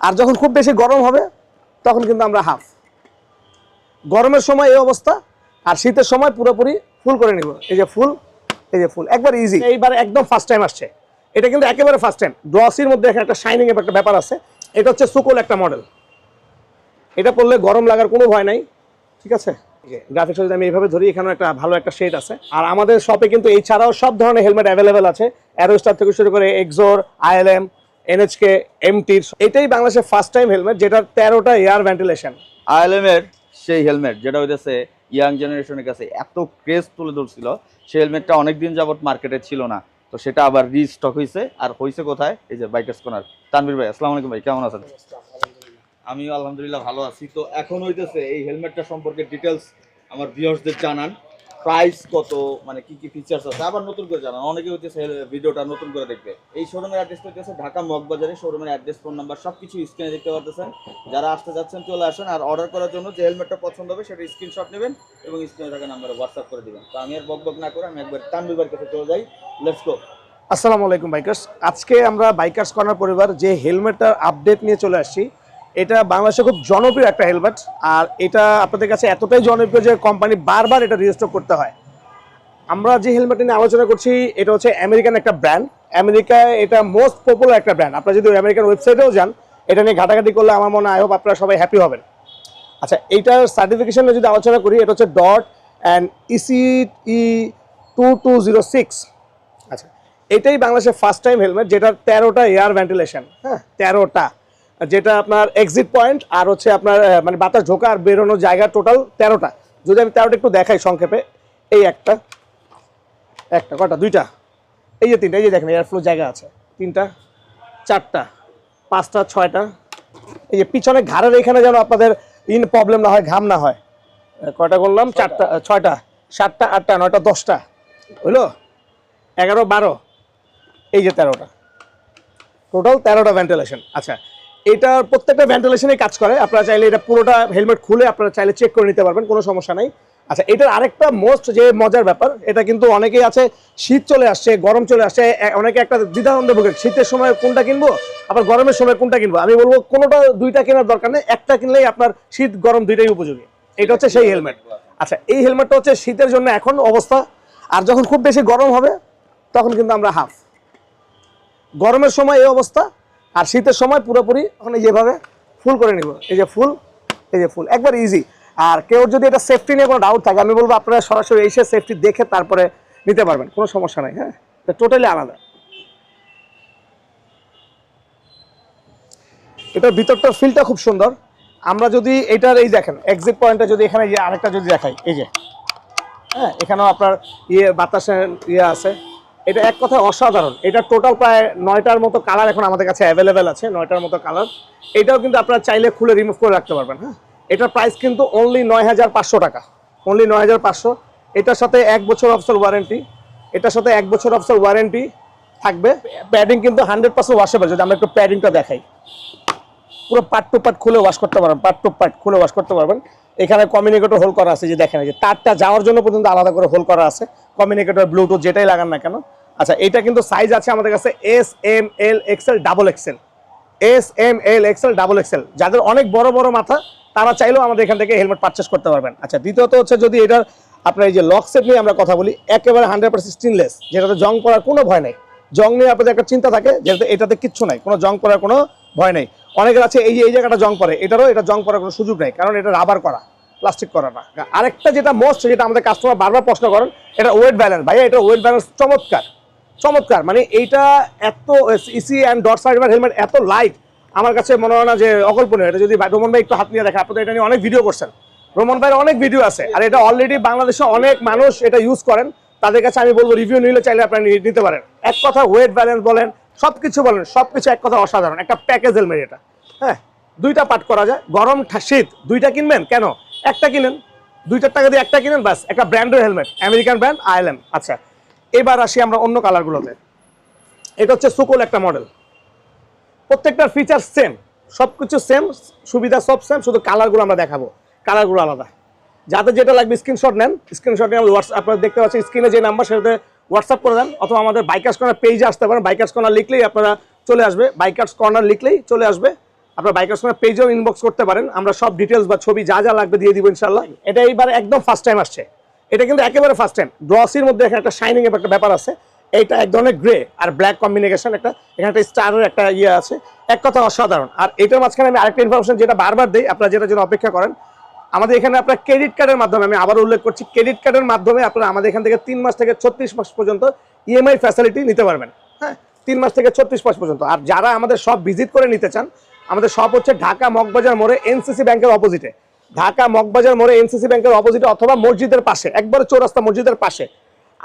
আর যখন খুব বেশি গরম হবে, তখন কিন্তু আমরা হাফ। গরমের সময় এই অবস্থা, আর শীতের সময় পুরোপুরি ফুল করে নিব। এই যে ফুল, এই যে ফুল, একবার ইজি এইবার একদম ফার্স্ট টাইম আসছে। এটা কিন্তু একেবারে ফার্স্ট টাইম গ্লসির মধ্যে এখানে একটা শাইনিং এর একটা ব্যাপার আছে। এটা হচ্ছে সুকোল একটা মডেল এটা পরলে গরম লাগার কোনো ভয় নাই। ঠিক আছে? গ্রাফিক্স যদি আমি এইভাবে ধরি, এখানেও একটা ভালো একটা শেড আছে। আর আমাদের শপে কিন্তু এই ছাড়াও সব ধরনের হেলমেট অ্যাভেলেবেল আছে। অ্যারোস্টার থেকে শুরু করে এক্সোর আইএলএম এনএচকে এমটির এটাই বাংলাদেশের ফার্স্ট টাইম হেলমেট যেটার তেরোটা এয়ার ভেন্টিলেশন আইএলএম এর সেই হেলমেট যেটা হইতেছে ইয়াং জেনারেশনের কাছে এত ক্রেজ তুলে ধরছিল সেই হেলমেটটা অনেকদিন যাবত মার্কেটে ছিল না। তো সেটা আবার রিস্টক হয়েছে আর হয়েছে কোথায়? এই যে বাইকার্স কোনার তানভীর ভাই আসসালামু আলাইকুম ভাই কেমন আছেন? আমিও আলহামদুলিল্লাহ ভালো আছি। তো এখন হইতেছে এই হেলমেটটা সম্পর্কে ডিটেলস আমার ভিউয়ার্সদের জানান। প্রাইস কত মানে কি কি ফিচার্স আছে, আবার নতুন করে জানান। অনেকে হইতেছে ভিডিওটা নতুন করে দেখবে। এই শোরুমের অ্যাড্রেসটা হচ্ছে ঢাকা মগবাজারে শোরুমের অ্যাড্রেস ফোন নাম্বার সব কিছু স্ক্রিনে দেখতে পারতেছেন। যারা আসতে যাচ্ছেন, চলে আসেন আর অর্ডার করার জন্য যে হেলমেটটা পছন্দ হবে, সেটা স্ক্রিনশট নেবেন এবং স্ক্রিনে থাকা নাম্বারে হোয়াটসঅ্যাপ করে দেবেন। তো আমি আর বক বক না করে, আমি একবার তানবিবার কাছে চলে যাই। লেটস গো আসসালামু আলাইকুম বাইকার্স আজকে আমরা বাইকার্স কর্নার পরিবার যে হেলমেটটার আপডেট নিয়ে চলে আসছি এটা বাংলাদেশে খুব জনপ্রিয় একটা হেলমেট আর এটা আপনাদের কাছে এতটাই জনপ্রিয় যে কোম্পানি বারবার এটা রেজিস্টার করতে হয়। আমরা যে হেলমেটটা নিয়ে আলোচনা করছি, এটা হচ্ছে আমেরিকান একটা ব্র্যান্ড আমেরিকায় এটা মোস্ট পপুলার একটা ব্র্যান্ড আপনারা যদি আমেরিকান ওয়েবসাইটেও যান, এটা নিয়ে ঘাটাঘাটি করলে আমার মনে হয় আই হোপ আপনারা সবাই হ্যাপি হবেন। আচ্ছা এইটার সার্টিফিকেশনে যদি আলোচনা করি, এটা হচ্ছে dot and EC E two two zero six আচ্ছা এটাই বাংলাদেশের ফার্স্ট টাইম হেলমেট যেটার তেরোটা এয়ার ভেন্টিলেশন হ্যাঁ তেরোটা। যেটা আপনার এক্সিট পয়েন্ট আর হচ্ছে আপনার মানে বাতাস ঢোকা আর বেরোনোর জায়গা টোটাল তেরোটা। যদি আমি তেরোটা একটু দেখাই সংক্ষেপে এই একটা একটা কটা দুইটা। এই যে তিনটা এই যে দেখেন এয়ার ফ্লো জায়গা আছে। তিনটা চারটা পাঁচটা ছয়টা। এই যে পিছনে ঘাড়ের এখানে যেন আপনাদের ইন প্রবলেম না হয় ঘাম না হয়। কয়টা করলাম? চারটা ছয়টা সাতটা আটটা নয়টা দশটা। হইল? এগারো বারো। এই যে তেরোটা। টোটাল তেরোটা ভেন্টিলেশন আচ্ছা এটার প্রত্যেকটা ভেন্টিলেশনে কাজ করে। আপনারা চাইলে এটা পুরোটা হেলমেট খুলে আপনারা চাইলে চেক করে নিতে পারবেন, কোনো সমস্যা নাই। আচ্ছা এটার আরেকটা মোস্ট যে মজার ব্যাপার, এটা কিন্তু অনেকেই আছে, শীত চলে আসছে, গরম চলে আসছে অনেকে একটা দ্বিধাদ্বন্দ্ব ভোগে, শীতের সময় কোনটা কিনবো, আবার গরমের সময় কোনটা কিনবো? আমি বলব কোনোটা, দুইটা কেনার দরকার নেই, একটা কিনলেই আপনার শীত, গরম দুইটাই উপযোগী। এটা হচ্ছে সেই হেলমেট আচ্ছা এই হেলমেটটা হচ্ছে শীতের জন্য এখন অবস্থা, আর যখন খুব বেশি গরম হবে, তখন কিন্তু আমরা হাফ গরমের সময় এই অবস্থা আর শীতের সময় পুরোপুরি ওখানে যেভাবে ফুল করে নিব। এই যে ফুল, এই যে ফুল, একবার ইজি আর কেউ যদি এটা সেফটি নিয়ে কোনো ডাউট থাকে, আমি বলব আপনারা সরাসরি এসে সেফটি দেখে তারপরে নিতে পারবেন, কোনো সমস্যা নাই হ্যাঁ? এটা টোটালি আলাদা। এটার ভিতরটার ফিলটা খুব সুন্দর। আমরা যদি এটার, এই দেখেন এক্সিট পয়েন্টটা যদি এখানে আরেকটা যদি দেখাই, এই যে হ্যাঁ এখানেও আপনার ইয়ে বাতাসের ইয়ে আছে। এটা এক কথায় অসাধারণ। এটা টোটাল প্রায় নয়টার মতো কালার এখন আমাদের কাছে অ্যাভেলেবেল আছে, নয়টার মতো কালার এটাও কিন্তু আপনারা চাইলে খুলে রিমুভ করে রাখতে পারবেন হ্যাঁ? এটার প্রাইস কিন্তু অনলি নয় হাজার পাঁচশো টাকা। অনলি নয় হাজার পাঁচশো। এটার সাথে এক বছর অফসর ওয়ারেন্টি এটার সাথে এক বছর অফসর ওয়ারেন্টি থাকবে। প্যাডিং কিন্তু হান্ড্রেড পার্সেন্ট ওয়াশেবল যদি আমরা একটু প্যাডিংটা দেখাই। পুরো পার্ট টু পার্ট খুলে ওয়াশ করতে পারবেন পার্ট টু পার্ট খুলে ওয়াশ করতে পারবেন। এখানে কমিউনিকেটর হোল করা আছে যে দেখেন যে তারটা যাওয়ার জন্য পর্যন্ত আলাদা করে হোল করা আছে। কমিউনিকেটর ব্লুটুথ যেটাই লাগান না কেন আচ্ছা এটা কিন্তু সাইজ আছে আমাদের কাছে S M L XL double XL S M L XL double XL যাদের অনেক বড় বড় মাথা, তারা চাইলেও আমাদের এখান থেকে হেলমেট পারচেস করতে পারবেন। আচ্ছা দ্বিতীয়ত হচ্ছে যদি এটার আপনার এই যে লক সেট নিয়ে আমরা কথা বলি, একেবারে হান্ড্রেড পার্সেন্ট স্টিনলেস যেটাতে জং করার কোনো ভয় নেই। জং নিয়ে আপনাদের একটা চিন্তা থাকে, যেটাতে এটাতে কিচ্ছু নাই, কোনো জং পড়ার কোনো ভয় নেই। অনেকের আছে, এই যে, এই জায়গাটা জং পড়ে, এটারও এটা জং করার কোনো সুযোগ নেই, কারণ এটা রাবার করা প্লাস্টিক করা না। আরেকটা যেটা মোস্ট যেটা আমাদের কাস্টমার বারবার প্রশ্ন করেন, এটা ওয়েট ব্যালেন্স ভাইয়া, এটা ওয়েট ব্যালেন্স চমৎকার। চমৎকার। মানে এইটা এত ইসি অ্যান্ড ডট সাইডবার হেলমেট এত লাইট আমার কাছে মনে হয় না যে অকল্পনীয়। এটা যদি রোমন ভাই একটু হাত নিয়ে দেখে আপনাদের এটা নিয়ে অনেক ভিডিও করছেন। রোমন ভাইয়ের অনেক ভিডিও আছে। আর এটা অলরেডি বাংলাদেশে অনেক মানুষ এটা ইউজ করেন। তাদের কাছে আমি বলব রিভিউ নিলে চাইলে আপনারা নিতে পারেন। এক কথা ওয়েট ব্যালেন্স বলেন সব কিছু বলেন সব কিছু এক কথা অসাধারণ। একটা প্যাকেজ হেলমেট এটা। হ্যাঁ দুইটা পার্ট করা যায়। গরম শীত, দুইটা কিনবেন? কেন? একটা কিনেন। দুইটার টাকা দিয়ে একটা কিনেন বাস একটা ব্র্যান্ডের হেলমেট আমেরিকান ব্র্যান্ড আইএলএম আচ্ছা এবার আসি আমরা অন্য কালারগুলোতে। এটা হচ্ছে সুকোল একটা মডেল। প্রত্যেকটার ফিচার সেম সব কিছু সেম সুবিধা সব সেম শুধু কালারগুলো আমরা দেখাবো। কালারগুলো আলাদা। যাদের যেটা লাগবে স্ক্রিনশট নেন। স্ক্রিনশট নিয়ে হোয়াটসঅ্যাপ আপনারা দেখতে পাচ্ছেন স্ক্রিনে যে নাম্বার সেটাতে হোয়াটসঅ্যাপ করে দেন। অথবা আমাদের বাইকার্স কর্নার পেজে আসতে পারেন। বাইকার্স কর্নার লিখলেই আপনারা চলে আসবে। বাইকার্স কর্নার লিখলেই চলে আসবে। আপনার বাইকের সঙ্গে পেজেও ইনবক্স করতে পারেন। আমরা সব ডিটেলস বা ছবি যা যা লাগবে দিয়ে দিব ইনশাল্লাহ এটা এইবার একদম ফার্স্ট টাইম আসছে। এটা কিন্তু একেবারে ফার্স্ট টাইম গ্লসির মধ্যে এখানে একটা শাইনিং এর একটা ব্যাপার আছে। এইটা এক ধরনের গ্রে আর ব্ল্যাক কম্বিনেশন একটা, এখানে একটা স্টারের একটা ইয়ে আছে। এক কথা অসাধারণ। আর এটার মাঝখানে আমি আরেকটা ইনফরমেশন যেটা বারবার দিই, আপনারা যেটা জন্য অপেক্ষা করেন, আমাদের এখানে আপনার ক্রেডিট কার্ডের মাধ্যমে, আমি আবার উল্লেখ করছি ক্রেডিট কার্ডের মাধ্যমে আপনারা আমাদের এখান থেকে তিন মাস থেকে ছত্রিশ মাস পর্যন্ত ইএমআই ফ্যাসিলিটি নিতে পারবেন। হ্যাঁ তিন মাস থেকে ছত্রিশ মাস পর্যন্ত। আর যারা আমাদের সব ভিজিট করে নিতে চান, আমাদের সব হচ্ছে ঢাকা মগবাজার মোড়ে এনসিসি ব্যাংকের অপোজিটে ঢাকা মগবাজার মোড়ে এনসিসি ব্যাংকের অপোজিটে অথবা মসজিদের পাশে, একবারে চৌরাস্তা মসজিদের পাশে।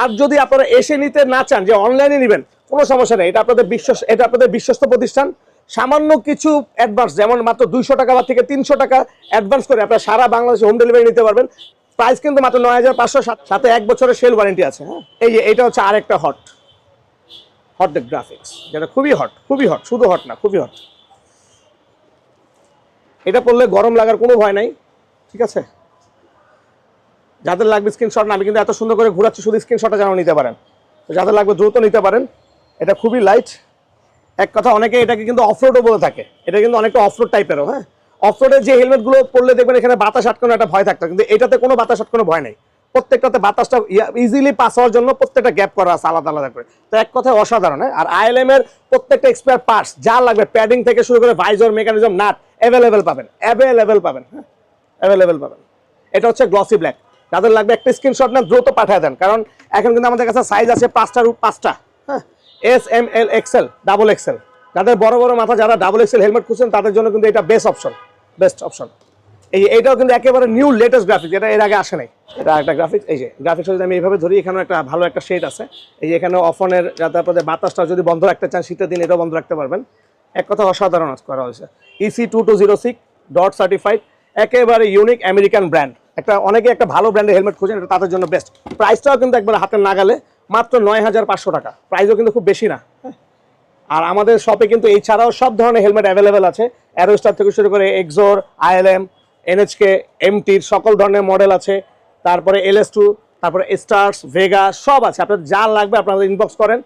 আর যদি আপনারা এসে নিতে না চান যে অনলাইনে নেবেন, কোনো সমস্যা নেই। এটা আপনাদের বিশ্বাস, এটা আপনাদের বিশ্বস্ত প্রতিষ্ঠান। সামান্য কিছু অ্যাডভান্স যেমন মাত্র দুইশো টাকা বা থেকে তিনশো টাকা অ্যাডভান্স করে আপনারা সারা বাংলাদেশে হোম ডেলিভারি নিতে পারবেন। প্রাইস কিন্তু মাত্র নয় হাজার পাঁচশো সাথে এক বছরের সেল ওয়ারেন্টি আছে হ্যাঁ? এই যে, এটা হচ্ছে আরেকটা হট হট গ্রাফিক্স যেটা খুবই হট খুবই হট শুধু হট না, খুবই হট এটা পড়লে গরম লাগার কোনো ভয় নাই। ঠিক আছে? যাদের লাগবে স্ক্রিনশট না, আমি কিন্তু এত সুন্দর করে ঘোরাচ্ছি, শুধু স্ক্রিনশটটা যেন নিতে পারেন। তো যাদের লাগবে দ্রুত নিতে পারেন। এটা খুবই লাইট এক কথা, অনেকে এটাকে কিন্তু অফরোডও বলে থাকে। এটা কিন্তু অনেকটা অফরোড টাইপেরও হ্যাঁ? অফরোডের যে হেলমেটগুলো পরলে দেখবেন এখানে বাতাস আটকানো একটা ভয় থাকতো, কিন্তু এটাতে কোনো বাতাস আটকানো ভয় নেই। প্রত্যেকটাতে বাতাসটা ইজিলি পাস হওয়ার জন্য প্রত্যেকটা গ্যাপ করা আছে আলাদা আলাদা করে। তো এক কথায় অসাধারণ হ্যাঁ? আর আইএলএম এর প্রত্যেকটা এক্সপায়ার পার্টস যা লাগবে প্যাডিং থেকে শুরু করে ভাইজর মেকানিজম নাট অ্যাভেলেবেল পাবেন অ্যাভেলেবেল পাবেন হ্যাঁ? অ্যাভেলেবেল পাবেন। এটা হচ্ছে গ্লসি ব্ল্যাক যাদের লাগবে একটা স্ক্রিনশট না দ্রুত পাঠিয়ে দেন। কারণ এখন কিন্তু আমাদের কাছে সাইজ আছে পাঁচটার উপ- পাঁচটা। হ্যাঁ? S M L XL double XL যাদের বড় বড় মাথা, যারা ডাবল এক্সেল হেলমেট খুঁজছেন, তাদের জন্য কিন্তু এটা বেস্ট অপশন বেস্ট অপশন এই, এইটাও কিন্তু একেবারে নিউ লেটেস্ট গ্রাফিক্স এটা এর আগে আসে নাই। এটা একটা গ্রাফিক্স এই যে গ্রাফিক্স যদি আমি এইভাবে ধরি এখানে একটা ভালো একটা শেড আছে। এই যে এখানে অফনের আপনাদের বাতাসটা যদি বন্ধ রাখতে চান, শীতের দিন এটাও বন্ধ রাখতে পারবেন। এক কথা অসাধারণ করা হয়েছে। ECE two two zero six dot certified একেবারে ইউনিক আমেরিকান ব্র্যান্ড একটা, অনেকে একটা ভালো ব্র্যান্ডের হেলমেট খুঁজেন, এটা তাদের জন্য বেস্ট প্রাইসটাও কিন্তু একবার হাতের নাগালে মাত্র নয় হাজার পাঁচশো টাকা। প্রাইসও কিন্তু খুব বেশি না। আর আমাদের শপে কিন্তু এছাড়াও সব ধরনের হেলমেট অ্যাভেলেবেল আছে। অ্যারোস্টার থেকে শুরু করে এক্সোর আইএলএম এনএচকে এমটির সকল ধরনের মডেল আছে। তারপরে এলএস টু তারপরে স্টার্স ভেগা সব আছে। আপনার যা লাগবে আপনারা ইনবক্স করেন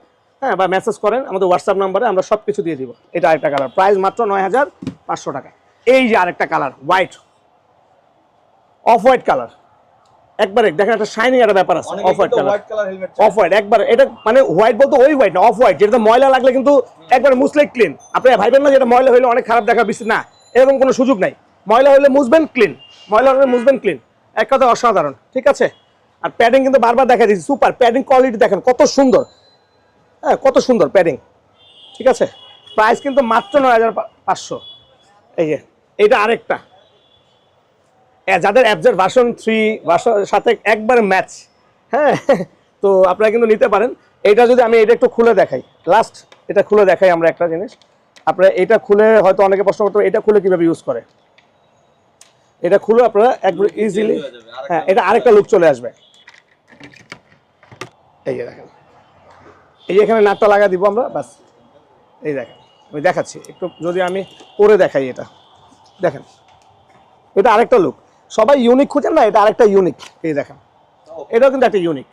হ্যাঁ বা মেসেজ করেন, আমাদের হোয়াটসঅ্যাপ নাম্বারে আমরা সব কিছু দিয়ে দিব। এটা আরেকটা কালার প্রাইস মাত্র নয় হাজার পাঁচশো টাকা। এই যে আরেকটা colour white off white colour একবারে দেখেন একটা শাইনিং একটা ব্যাপার আছে off white colour off white একবার এটা মানে হোয়াইট বলতে ওই হোয়াইট না অফ হোয়াইট যেটা ময়লা লাগলে কিন্তু একবার মুছলে ক্লিন আপনি ভাইবেন না যেটা ময়লা হলে অনেক খারাপ দেখা বেশি না এরকম কোনো সুযোগ নাই। ময়লা হলে মুছবেন ক্লিন ময়লা হলে মুছবেন ক্লিন এক কথা অসাধারণ ঠিক আছে? আর প্যাডিং কিন্তু বারবার দেখা দিচ্ছি সুপার প্যাডিং কোয়ালিটি দেখেন কত সুন্দর। হ্যাঁ কত সুন্দর প্যাডিং ঠিক আছে? প্রাইস কিন্তু মাত্র নয় হাজার পাঁচশো। এই যে এইটা আরেকটা। যাদের অ্যাপজের ভার্সন থ্রি ভার্সন সাথে একবার ম্যাচ হ্যাঁ? তো আপনারা কিন্তু নিতে পারেন। এটা যদি আমি এটা একটু খুলে দেখাই। লাস্ট এটা খুলে দেখাই আমরা একটা জিনিস। আপনারা এটা খুলে হয়তো অনেকে প্রশ্ন করতে এটা খুলে কীভাবে ইউজ করে? এটা খুলে আপনারা একবার ইজিলি হয়ে, এটা আরেকটা লুক চলে আসবে। এই যে দেখেন। এই এখানে নাটটা লাগা দিব আমরা বাস এই দেখেন, আমি দেখাচ্ছি। একটু যদি আমি করে দেখাই এটা। দেখেন, এটা আরেকটা লুক সবাই ইউনিক খুঁজেন না এটা আরেকটা ইউনিক এই দেখেন এটাও কিন্তু একটা ইউনিক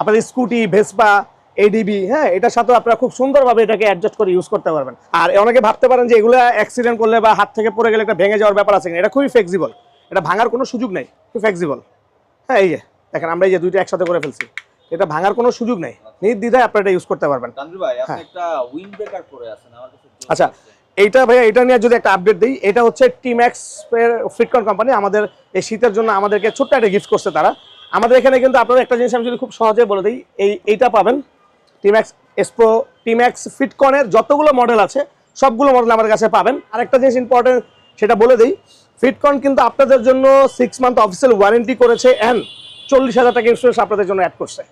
আপনার স্কুটি ভেসপা এডিবি হ্যাঁ এটার সাথে আপনারা খুব সুন্দরভাবে এটাকে অ্যাডজাস্ট করে ইউজ করতে পারবেন আর অনেকে ভাবতে পারেন যে এগুলো অ্যাক্সিডেন্ট করলে বা হাত থেকে পড়ে গেলে একটা ভেঙে যাওয়ার ব্যাপার আছে। এটা খুবই ফ্লেক্সিবল এটা ভাঙার কোনো সুযোগ নেই খুব ফ্লেক্সিবল হ্যাঁ এই যে দেখেন আমরা এই যে দুইটা একসাথে করে ফেলছি এটা ভাঙার কোনো সুযোগ নেই নির্দ্বিধায় আপনারা এটা ইউজ করতে পারবেন হ্যাঁ। আচ্ছা। এইটা ভাইয়া এটা নিয়ে যদি একটা আপডেট দিই, এটা হচ্ছে টিম্যাক্স এর ফিটকন কোম্পানি আমাদের এই শীতের জন্য আমাদেরকে ছোট্ট একটা গিফট করছে তারা। আমাদের এখানে কিন্তু আপনারা একটা জিনিস আমি যদি খুব সহজে বলে দিই, এই, এইটা পাবেন টিম্যাক্স এসপ্রো টিম্যাক্স ফিটকনের যতগুলো মডেল আছে, সবগুলো মডেল আমাদের কাছে পাবেন। আরেকটা জিনিস ইম্পর্টেন্ট সেটা বলে দিই ফিটকন কিন্তু আপনাদের জন্য সিক্স মান্থ অফিসিয়াল ওয়ারেন্টি করেছে অ্যান্ড চল্লিশ হাজার টাকা ইন্স্যুরেন্স আপনাদের জন্য অ্যাড করছে।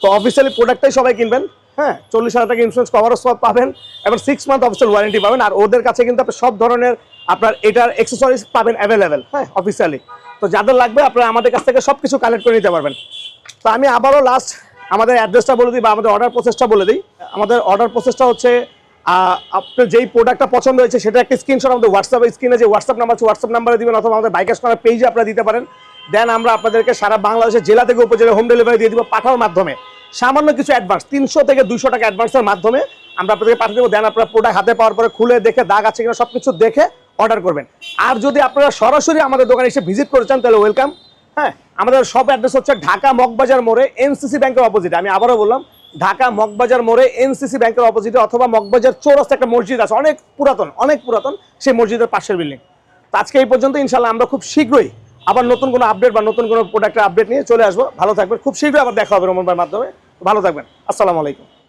তো অফিসিয়ালি প্রোডাক্টটাই সবাই কিনবেন। হ্যাঁ চল্লিশ হাজার টাকা ইন্স্যুরেন্স কভারও সব পাবেন, এবং সিক্স মান্থ অফিসিয়াল ওয়ারেন্টি পাবেন, আর ওদের কাছে কিন্তু আপনি সব ধরনের আপনার এটার এক্সেসরিজ পাবেন অ্যাভেলেবেল হ্যাঁ অফিসিয়ালি তো যাদের লাগবে, আপনারা আমাদের কাছ থেকে সব কিছু কালেক্ট করে নিতে পারবেন। তো আমি আবারও লাস্ট আমাদের অ্যাড্রেসটা বলে দিই, বা আমাদের অর্ডার প্রসেসটা বলে দিই। আমাদের অর্ডার প্রসেসটা হচ্ছে আপনার যেই প্রোডাক্টটা পছন্দ হয়েছে, সেটা একটা স্ক্রিনশট আমাদের হোয়াটসঅ্যাপ স্ক্রিনে যে হোয়াটসঅ্যাপ নাম্বার আছে হোয়াটসঅ্যাপ নাম্বারে দিবেন, অথবা আমাদের বাইকার্স করার পেজে আপনারা দিতে পারেন। দেন আমরা আপনাদেরকে সারা বাংলাদেশের জেলা থেকে উপজেলা হোম ডেলিভারি দিয়ে দিব পাঠানোর মাধ্যমে। সামান্য কিছু অ্যাডভান্স তিনশো থেকে দুইশো টাকা অ্যাডভান্সের মাধ্যমে আমরা আপনাদেরকে পাঠিয়ে দেবো। দেন আপনারা প্রোডাক্ট হাতে পাওয়ার পরে খুলে দেখে দাগ আছে কিনা সব কিছু দেখে অর্ডার করবেন। আর যদি আপনারা সরাসরি আমাদের দোকানে এসে ভিজিট করে চান, তাহলে ওয়েলকাম হ্যাঁ আমাদের সব অ্যাড্রেস হচ্ছে ঢাকা মগবাজার মোড়ে এনসিসি ব্যাংকের অপোজিটে আমি আবারও বললাম, ঢাকা মগবাজার মোড়ে এনসিসি ব্যাংকের অপোজিটে অথবা মগবাজার চৌরাস্তা একটা মসজিদ আছে, অনেক পুরাতন অনেক পুরাতন, সেই মসজিদের পাশের বিল্ডিং তো আজকে এই পর্যন্ত ইনশাল্লাহ আমরা খুব শীঘ্রই আবার নতুন কোনো আপডেট বা নতুন কোনো প্রোডাক্টের আপডেট নিয়ে চলে আসব। ভালো থাকবেন। খুব শীঘ্রই আবার দেখা হবে রমন ভাইয়ের মাধ্যমে। ভালো থাকবেন। আসসালামু আলাইকুম।